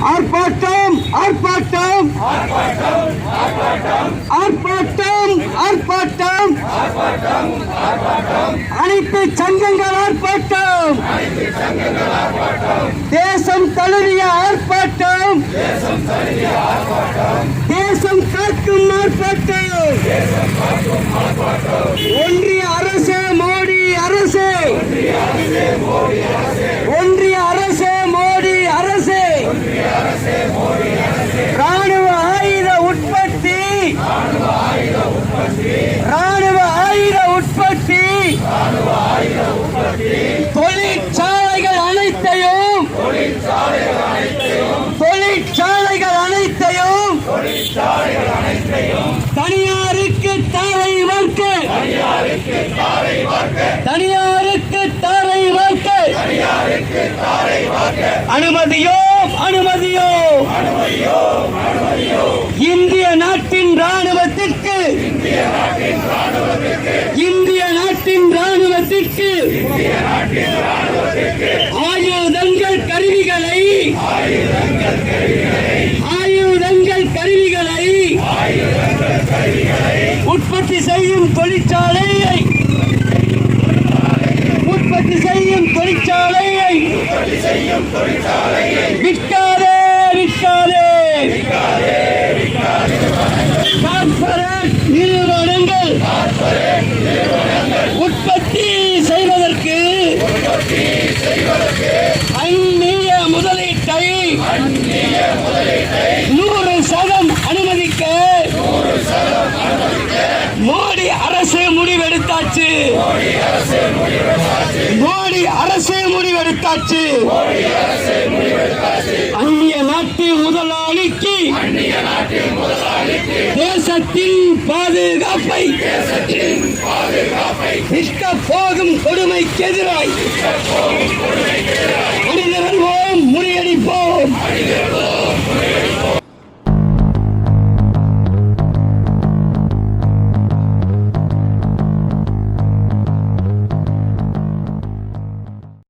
ஆர்ப்பாட்டம் ஆர்ப்பாட்டம். ஆர்ப்பாட்டம் ஆர்ப்பாட்டம். அனைத்து சங்கங்கள் ஆர்ப்பாட்டம். தேசம் தழுவிய ஆர்ப்பாட்டம். அனுமதியோ அனுமதியோ இந்திய நாட்டின் ராணுவத்திற்கு இந்திய நாட்டின் ராணுவத்திற்கு ஆயுதங்கள் கருவிகளை. ஆயுதங்கள் கருவிகளை. உற்பத்தி செய்யும் தொழிற்சாலை உற்பத்தி செய்யும் தொழிற்சாலையை விற்காதே விற்காதே நிறுவனங்கள். உற்பத்தி செய்வதற்கு அந்நிய முதலீட்டை நூறு சதம் அனுமதிக்க மோடி அரசு முடிவெடுத்தாச்சு மோடி அரசு முடிவெடுத்தாச்சு. அந்நிய நாட்டு முதலாளிக்கு தேசத்தின் பாதுகாப்பை நிற்க போகும் கொடுமைக்கு எதிராய்